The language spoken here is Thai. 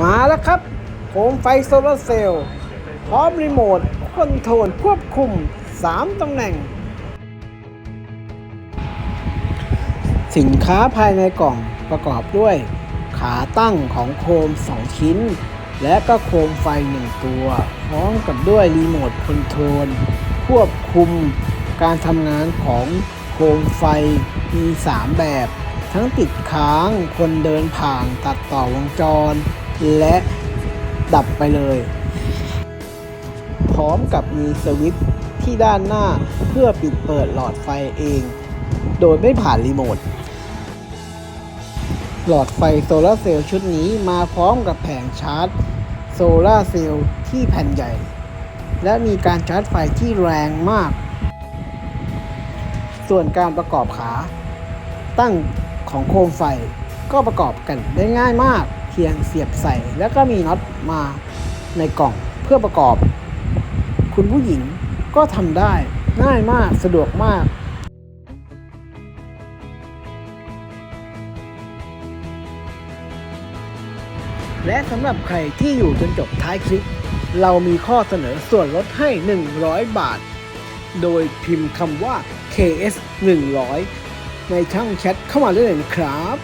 มาแล้วครับโคมไฟโซลาร์เซลล์พร้อมรีโมทคอนโทรลควบคุม 3ตำแหน่ง สินค้าภายในกล่องประกอบด้วย ขาตั้งของโคม 2 ชิ้น และก็โคมไฟ 1 ตัว พร้อมกับด้วยรีโมทคอนโทรลควบคุมการทำงานของโคมไฟมี 3 แบบ ทั้งติดค้างคนเดินผ่านตัดต่อวงจร และดับไปเลย พร้อมกับมีสวิตช์ที่ด้านหน้าเพื่อปิดเปิดหลอดไฟเอง โดยไม่ผ่านรีโมทหลอดไฟโซลาเซลล์ชุดนี้มาพร้อมกับแผงชาร์จโซลาเซลล์ที่แผ่นใหญ่ และมีการชาร์จไฟที่แรงมาก ส่วนการประกอบขา ตั้งของโคมไฟก็ประกอบกันได้ง่ายมาก เพียงเสียบใส่ แล้วก็มีน็อตมาในกล่องเพื่อประกอบ คุณผู้หญิงก็ทำได้ง่ายมากสะดวกมากและสำหรับใครที่อยู่จนจบท้ายคลิป เรามีข้อเสนอส่วนลดให้ 100 บาท โดยพิมพ์คำว่า KS 100ในช่องแชทเข้ามาได้เลยนะครับ